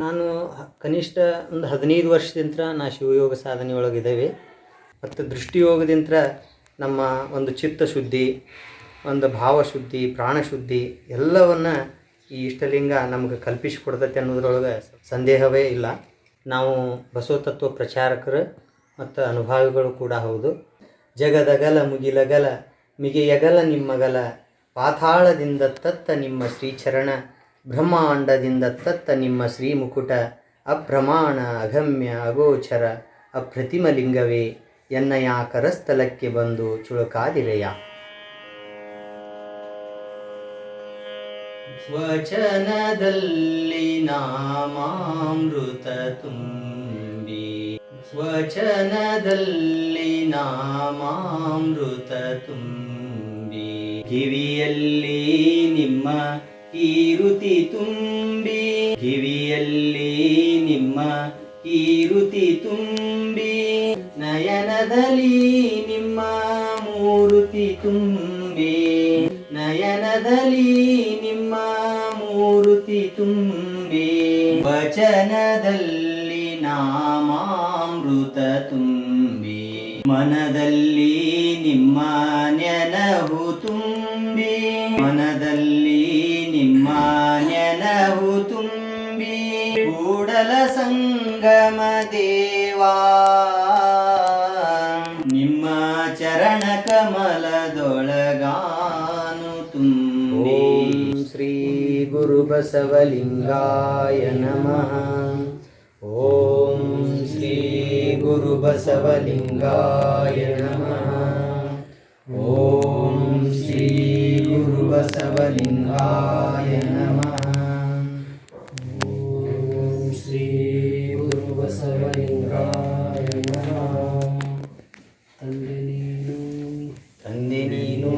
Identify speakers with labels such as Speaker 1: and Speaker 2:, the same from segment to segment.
Speaker 1: ನಾನು ಕನಿಷ್ಠ ಒಂದು ಹದಿನೈದು ವರ್ಷದಿಂದ ನಾ ಶಿವಯೋಗ ಸಾಧನೆ ಒಳಗಿದ್ದೇವೆ ಮತ್ತು ದೃಷ್ಟಿಯೋಗದಿಂದ ನಮ್ಮ ಒಂದು ಚಿತ್ತ ಶುದ್ಧಿ ಒಂದು ಭಾವಶುದ್ಧಿ, ಪ್ರಾಣಶುದ್ಧಿ ಎಲ್ಲವನ್ನು ಈ ಇಷ್ಟಲಿಂಗ ನಮಗೆ ಕಲ್ಪಿಸಿಕೊಡ್ತೈತೆ ಅನ್ನೋದ್ರೊಳಗೆ ಸಂದೇಹವೇ ಇಲ್ಲ. ನಾವು ಬಸವ ತತ್ವ ಪ್ರಚಾರಕರು ಮತ್ತು ಅನುಭಾವಿಗಳು ಕೂಡ ಹೌದು. ಜಗದಗಲ ಮುಗಿಲಗಲ, ಮಿಗೆಯಗಲ ನಿಮ್ಮಗಲ, ಪಾತಾಳದಿಂದ ತತ್ತ ನಿಮ್ಮ ಶ್ರೀಚರಣ ಬ್ರಹ್ಮಾಂಡದಿಂದ ತತ್ತ ನಿಮ್ಮ ಶ್ರೀಮುಕುಟ, ಅಪ್ರಮಾಣ, ಅಗಮ್ಯ, ಅಗೋಚರ ಅಪ್ರತಿಮ ಲಿಂಗವೇ ಎನ್ನಯ ಕರಸ್ಥಲಕ್ಕೆ ಬಂದು ಚುಳುಕಾದಿರೆಯ ವಚನದಲ್ಲಿ ನಾಮಾಮೃತ ತುಂಬಿ, ಸ್ವಚನದಲ್ಲಿ ನಾಮಾಮೃತ ತುಂಬಿ, ಕಿವಿಯಲ್ಲಿ ನಿಮ್ಮ ಕೀರುತಿ ತುಂಬಿ, ಕಿವಿಯಲ್ಲಿ ನಿಮ್ಮ ಕೀರುತಿ ತುಂಬಿ, ನಯನದಲ್ಲಿ ನಿಮ್ಮ ಮೂರುತಿ ತುಂಬಿ, ನಯನದಲ್ಲಿ ನಿಮ್ಮ ಮೂರುತಿ ತುಂಬಿ, ವಚನದಲ್ಲಿ ನಾಮಾಮೃತ ತುಂಬಿ, ಮನದಲ್ಲಿ ನಿಮ್ಮ ನೆನಹು ತುಂಬಿ ಮನದಲ್ಲಿ ಸಂಗಮ ದೇವಾ. ನಿಮ್ಮ ಚರಣ ಕಮಲದೊಳಗಾನು ತುಂಬಿ. ಶ್ರೀ ಗುರು ಬಸವಲಿಂಗಾಯ ನಮಃ. ಓಂ ಶ್ರೀ ಗುರು ಬಸವಲಿಂಗಾಯ ನಮಃ.
Speaker 2: ತಂದೆ ನೀನು
Speaker 1: ತಂದೆ ನೀನು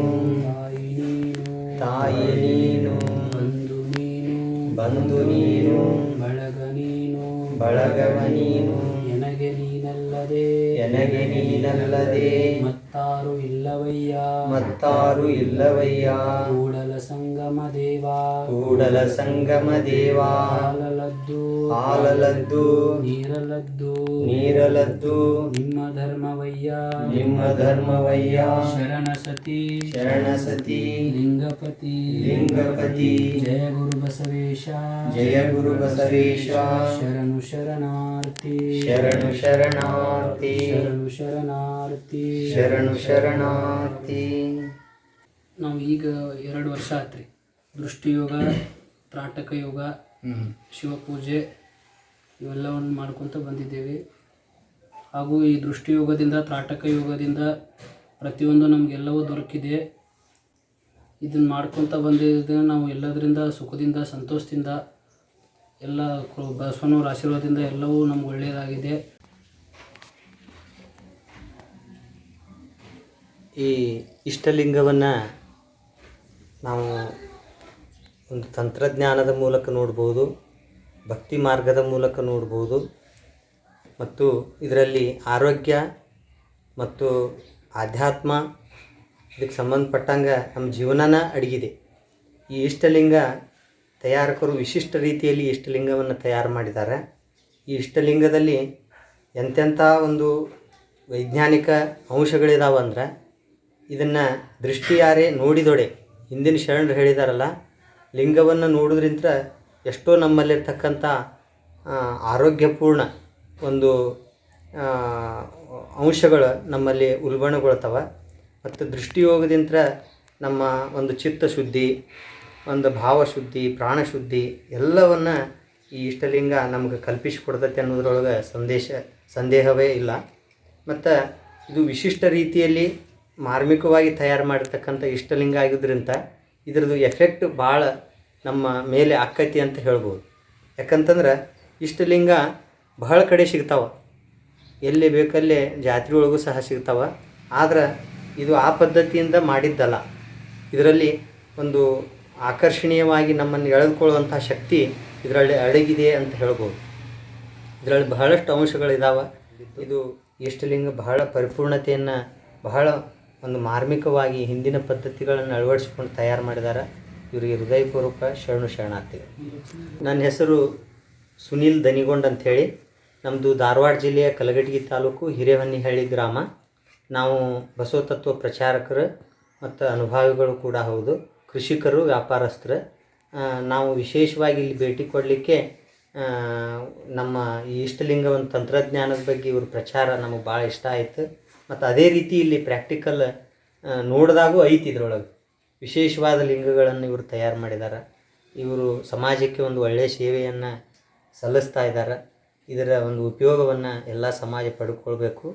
Speaker 2: ತಾಯಿ ನೀನು
Speaker 1: ತಾಯಿ ನೀನು
Speaker 2: ಬಂದು ನೀನು
Speaker 1: ಬಂದು ನೀನು
Speaker 2: ಬಳಗ ನೀನು
Speaker 1: ಬಳಗವ ನೀನು
Speaker 2: ನೀನಲ್ಲದೆ ಮತ್ತಾರು ಇಲ್ಲವಯ್ಯ?
Speaker 1: ಮತ್ತಾರು ಇಲ್ಲವಯ್ಯ?
Speaker 2: ಕೂಡಲ ಸಂಗಮ ದೇವಾ.
Speaker 1: ಕೂಡಲ ಸಂಗಮ ದೇವಾ.
Speaker 2: ಹಾಲಲದ್ದು.
Speaker 1: ಹಾಲಲದ್ದು.
Speaker 2: ನೀರಲದ್ದು.
Speaker 1: ನೀರಲದ್ದು.
Speaker 2: ನಿಮ್ಮ ಧರ್ಮವಯ್ಯ.
Speaker 1: ನಿಮ್ಮ ಧರ್ಮವಯ್ಯ.
Speaker 2: ಶರಣ ಸತಿ
Speaker 1: ಶರಣ ಸತಿ
Speaker 2: ಲಿಂಗಪತಿ.
Speaker 1: ಲಿಂಗಪತಿ.
Speaker 2: ಜಯ ಗುರು ಬಸವೇಶ.
Speaker 1: ಜಯ ಗುರು ಬಸವೇಶ.
Speaker 2: ಶರಣು ಶರಣಾರ್ಥಿ.
Speaker 1: ಶರಣು ಶರಣಾರ್ಥಿ.
Speaker 2: ಶರಣು ಶರಣಾರ್ಥಿ.
Speaker 1: ಶರಣು ಶರಣಾರ್ಥಿ.
Speaker 2: ನಾವು ಈಗ ಎರಡು ವರ್ಷ ಆತ್ರಿ. ದೃಷ್ಟಿಯೋಗ ತ್ರಾಟಕ ಯೋಗ ಶಿವಪೂಜೆ ಇವೆಲ್ಲವನ್ನು ಮಾಡ್ಕೊತ ಬಂದಿದ್ದೇವೆ. ಹಾಗೂ ಈ ದೃಷ್ಟಿಯೋಗದಿಂದ ತ್ರಾಟಕ ಯೋಗದಿಂದ ಪ್ರತಿಯೊಂದು ನಮಗೆಲ್ಲವೂ ದೊರಕಿದೆ. ಇದನ್ನು ಮಾಡ್ಕೊತ ಬಂದಿದ್ದರೆ ನಾವು ಎಲ್ಲದರಿಂದ ಸುಖದಿಂದ ಸಂತೋಷದಿಂದ ಎಲ್ಲ ಬಸವನವರ ಆಶೀರ್ವಾದದಿಂದ ಎಲ್ಲವೂ ನಮ್ಗೆ ಒಳ್ಳೆಯದಾಗಿದೆ.
Speaker 1: ಈ ಇಷ್ಟಲಿಂಗವನ್ನು ನಾವು ಒಂದು ತಂತ್ರಜ್ಞಾನದ ಮೂಲಕ ನೋಡ್ಬೋದು, ಭಕ್ತಿ ಮಾರ್ಗದ ಮೂಲಕ ನೋಡ್ಬೋದು ಮತ್ತು ಇದರಲ್ಲಿ ಆರೋಗ್ಯ ಮತ್ತು ಆಧ್ಯಾತ್ಮ, ಇದಕ್ಕೆ ಸಂಬಂಧಪಟ್ಟಂಗೆ ನಮ್ಮ ಜೀವನನ ಅಡಗಿದೆ. ಈ ಇಷ್ಟಲಿಂಗ ತಯಾರಕರು ವಿಶಿಷ್ಟ ರೀತಿಯಲ್ಲಿ ಇಷ್ಟಲಿಂಗವನ್ನು ತಯಾರು ಮಾಡಿದ್ದಾರೆ. ಈ ಇಷ್ಟಲಿಂಗದಲ್ಲಿ ಎಂತೆಂಥ ಒಂದು ವೈಜ್ಞಾನಿಕ ಅಂಶಗಳಿದಾವೆ ಅಂದ್ರೆ ಇದನ್ನು ದೃಷ್ಟಿಯಾರೆ ನೋಡಿದೊಡೆ. ಹಿಂದಿನ ಶರಣರು ಹೇಳಿದಾರಲ್ಲ, ಲಿಂಗವನ್ನು ನೋಡೋದ್ರಿಂದ ಎಷ್ಟೋ ನಮ್ಮಲ್ಲಿರ್ತಕ್ಕಂಥ ಆರೋಗ್ಯಪೂರ್ಣ ಒಂದು ಅಂಶಗಳು ನಮ್ಮಲ್ಲಿ ಉಲ್ಬಣಗೊಳ್ತವೆ. ಮತ್ತು ದೃಷ್ಟಿಯೋಗದಿಂದ ನಮ್ಮ ಒಂದು ಚಿತ್ತ ಶುದ್ಧಿ ಒಂದು ಭಾವಶುದ್ಧಿ, ಪ್ರಾಣಶುದ್ಧಿ ಎಲ್ಲವನ್ನು ಈ ಇಷ್ಟಲಿಂಗ ನಮಗೆ ಕಲ್ಪಿಸಿಕೊಡ್ತೈತೆ ಅನ್ನೋದ್ರೊಳಗೆ ಸಂದೇಶ, ಸಂದೇಹವೇ ಇಲ್ಲ. ಮತ್ತು ಇದು ವಿಶಿಷ್ಟ ರೀತಿಯಲ್ಲಿ ಮಾರ್ಮಿಕವಾಗಿ ತಯಾರು ಮಾಡಿರ್ತಕ್ಕಂಥ ಇಷ್ಟಲಿಂಗ ಆಗಿದ್ದರಿಂದ ಇದ್ರದ್ದು ಎಫೆಕ್ಟ್ ಭಾಳ ನಮ್ಮ ಮೇಲೆ ಆಕ್ಕೈತಿ ಅಂತ ಹೇಳ್ಬೋದು. ಯಾಕಂತಂದ್ರೆ ಇಷ್ಟಲಿಂಗ ಬಹಳ ಕಡೆ ಸಿಗ್ತಾವ. ಎಲ್ಲಿ ಬೇಕಲ್ಲಿ ಜಾತ್ರೆ ಒಳಗೂ ಸಹ ಸಿಗ್ತಾವ. ಆದ್ರೆ ಇದು ಆ ಪದ್ಧತಿಯಿಂದ ಮಾಡಿದ್ದಲ್ಲ. ಇದರಲ್ಲಿ ಒಂದು ಆಕರ್ಷಣೀಯವಾಗಿ ನಮ್ಮನ್ನು ಎಳೆದುಕೊಳ್ಳುವಂಥ ಶಕ್ತಿ ಇದರಲ್ಲಿ ಅಡಗಿದೆ ಅಂತ ಹೇಳ್ಬೋದು. ಇದರಲ್ಲಿ ಬಹಳಷ್ಟು ಅಂಶಗಳಿದ್ದಾವೆ ಇದು ಇಷ್ಟಲಿಂಗ ಬಹಳ ಪರಿಪೂರ್ಣತೆಯನ್ನು ಬಹಳ ಒಂದು ಮಾರ್ಮಿಕವಾಗಿ ಹಿಂದಿನ ಪದ್ಧತಿಗಳನ್ನು ಅಳವಡಿಸಿಕೊಂಡು ತಯಾರು ಮಾಡಿದ್ದಾರೆ ಇವರಿಗೆ ಹೃದಯಪೂರ್ವಕ ಶರಣು ಶರಣಾರ್ಥಿಗಳು. ನನ್ನ ಹೆಸರು ಸುನೀಲ್ ದನಿಗೊಂಡ್ ಅಂಥೇಳಿ. ನಮ್ಮದು ಧಾರವಾಡ ಜಿಲ್ಲೆಯ ಕಲಘಟಗಿ ತಾಲೂಕು ಹಿರೇಹೊನ್ನಿಹಳ್ಳಿ ಗ್ರಾಮ. ನಾವು ಬಸವ ತತ್ವ ಪ್ರಚಾರಕರು ಮತ್ತು ಅನುಭವಿಗಳು ಕೂಡ ಹೌದು. ಕೃಷಿಕರು, ವ್ಯಾಪಾರಸ್ಥರು. ನಾವು ವಿಶೇಷವಾಗಿ ಇಲ್ಲಿ ಭೇಟಿ ಕೊಡಲಿಕ್ಕೆ ನಮ್ಮ ಈ ಇಷ್ಟಲಿಂಗ ಒಂದು ತಂತ್ರಜ್ಞಾನದ ಬಗ್ಗೆ ಇವ್ರ ಪ್ರಚಾರ ನಮಗೆ ಭಾಳ ಇಷ್ಟ ಆಯಿತು. ಮತ್ತು ಅದೇ ರೀತಿ ಇಲ್ಲಿ ಪ್ರಾಕ್ಟಿಕಲ್ ನೋಡಿದಾಗೂ ಐತಿ ಇದ್ರೊಳಗೆ. ವಿಶೇಷವಾದ ಲಿಂಗಗಳನ್ನು ಇವರು ತಯಾರು ಮಾಡಿದ್ದಾರೆ ಇವರು ಸಮಾಜಕ್ಕೆ ಒಂದು ಒಳ್ಳೆಯ ಸೇವೆಯನ್ನು ಸಲ್ಲಿಸ್ತಾ ಇದ್ದಾರೆ ಇದರ ಒಂದು ಉಪಯೋಗವನ್ನು ಎಲ್ಲ ಸಮಾಜ ಪಡ್ಕೊಳ್ಬೇಕು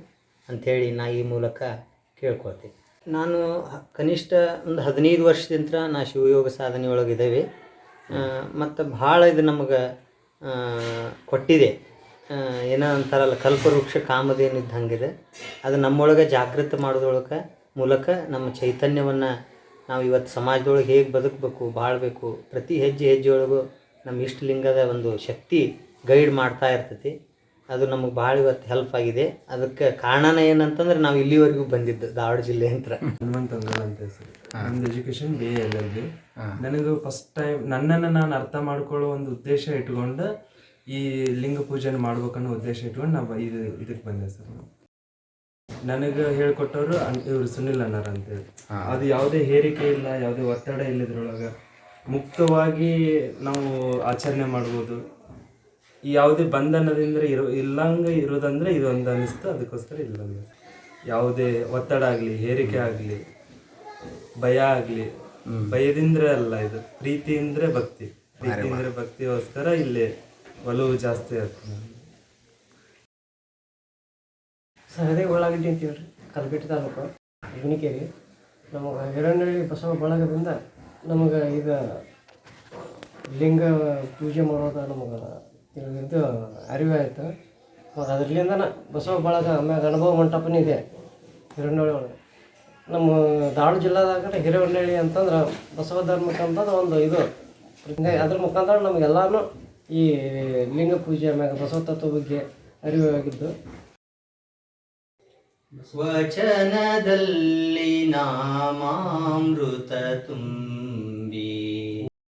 Speaker 1: ಅಂಥೇಳಿ ನಾ ಈ ಮೂಲಕ ಕೇಳ್ಕೊಳ್ತೀನಿ. ನಾನು ಕನಿಷ್ಠ ಒಂದು ಹದಿನೈದು ವರ್ಷದಿಂದ ನಾ ಶಿವಯೋಗ ಸಾಧನೆ ಒಳಗಿದ್ದೇವೆ ಮತ್ತು ಭಾಳ ಇದು ನಮಗೆ ಕೊಟ್ಟಿದೆ. ಏನೋ ಅಂತಾರಲ್ಲ ಕಲ್ಪವೃಕ್ಷ ಕಾಮಧೇನು ಇದ್ದಂಗಿದೆ ಅದು ನಮ್ಮೊಳಗೆ ಜಾಗೃತ ಮಾಡೋದ್ರೊಳಗೆ ಮೂಲಕ ನಮ್ಮ ಚೈತನ್ಯವನ್ನು ನಾವು ಇವತ್ತು ಸಮಾಜದೊಳಗೆ ಹೇಗೆ ಬದುಕಬೇಕು ಬಾಳಬೇಕು ಪ್ರತಿ ಹೆಜ್ಜೆ ಹೆಜ್ಜೆಯೊಳಗೂ ನಮ್ಮ ಇಷ್ಟಲಿಂಗದ ಒಂದು ಶಕ್ತಿ ಗೈಡ್ ಮಾಡ್ತಾ ಇರ್ತೈತಿ. ಅದು ನಮಗೆ ಭಾಳ ಇವತ್ತು ಹೆಲ್ಪ್ ಆಗಿದೆ. ಅದಕ್ಕೆ ಕಾರಣನ ಏನಂತಂದ್ರೆ ನಾವು ಇಲ್ಲಿವರೆಗೂ ಬಂದಿದ್ದು ಧಾರವಾಡ ಜಿಲ್ಲೆ ಅಂತ
Speaker 3: ಹನುಮಂತ ಅಂಗಲ್ ಅಂತ ಹೆಸರು. ನಮ್ದು education B L L B ನನಗೆ ಫಸ್ಟ್ ಟೈಮ್ ನನ್ನನ್ನು ನಾನು ಅರ್ಥ ಮಾಡ್ಕೊಳ್ಳೋ ಒಂದು ಉದ್ದೇಶ ಇಟ್ಕೊಂಡು ಈ ಲಿಂಗ ಪೂಜೆನ ಮಾಡ್ಬೇಕನ್ನೋ ಉದ್ದೇಶ ಇಟ್ಕೊಂಡು ನಾವು ಇದು ಇದಕ್ಕೆ ಬಂದೆ ಸರ್. ನನಗೆ ಹೇಳ್ಕೊಟ್ಟವರು ಇವರು ಸುನಿಲ್ ಅನ್ನಾರ್ ಅಂತೇಳಿ. ಅದು ಯಾವುದೇ ಹೇರಿಕೆ ಇಲ್ಲ ಯಾವುದೇ ಒತ್ತಡ ಇಲ್ಲ ಇದ್ರೊಳಗೆ ಮುಕ್ತವಾಗಿ ನಾವು ಆಚರಣೆ ಮಾಡ್ಬೋದು. ಈ ಯಾವುದೇ ಬಂಧನದಿಂದ ಇರೋ ಇಲ್ಲಂಗೆ ಇರೋದಂದ್ರೆ ಇದೊಂದು ಅನ್ನಿಸ್ತು ಅದಕ್ಕೋಸ್ಕರ ಇಲ್ಲ ಯಾವುದೇ ಒತ್ತಡ ಆಗಲಿ ಹೇರಿಕೆ ಆಗಲಿ ಭಯ ಆಗಲಿ ಭಯದಿಂದ್ರೆ ಅಲ್ಲ ಇದು. ಪ್ರೀತಿ ಅಂದ್ರೆ ಭಕ್ತಿ ಪ್ರೀತಿ ಅಂದ್ರೆ ಭಕ್ತಿಗೋಸ್ಕರ ಇಲ್ಲಿ ಒಲವು ಜಾಸ್ತಿ ಆಗ್ತದೆ.
Speaker 4: ಸಹದೇ ಉಳ್ಳಾಗಡ್ಡಿ ಅಂತೀವಿ ರೀ ಕಲಬೆಟ್ಟಿ ತಾಲೂಕು ಗುಣಿಕೇರಿ ನಮಗೆ ಹಿರಣ್ಣಳ್ಳಿ ಬಸವ ಬಳಗದಿಂದ ನಮಗೆ ಈಗ ಲಿಂಗ ಪೂಜೆ ಮಾಡೋದು ನಮಗೆ ಇದು ಅರಿವು ಆಯಿತು. ಮತ್ತು ಅದರಿಂದ ಬಸವ ಬಳಗ ಆಮ್ಯಾಗ ಅನುಭವ ಮಂಟಪನೂ ಇದೆ ಹಿರಣ್ಣಳ್ಳಿ ಒಳಗೆ ನಮ್ಮ ಧಾರವಾಡ ಜಿಲ್ಲಾದಾಗ ಹಿರೇಹೊನ್ನಳ್ಳಿ ಅಂತಂದ್ರೆ ಬಸವ ಧರ್ಮಕ್ಕಂಥದ್ದು ಒಂದು ಇದು. ಅದ್ರ ಮುಖಾಂತರ ನಮಗೆಲ್ಲಾನು ಈ ಲಿಂಗ ಪೂಜೆ ಆಮ್ಯಾಗ ಬಸವ ತತ್ವ ಬಗ್ಗೆ ಅರಿವಾಗಿದ್ದು
Speaker 1: ವಚನದಲ್ಲಿ ನಾಮಾಮೃತ ತುಂಬ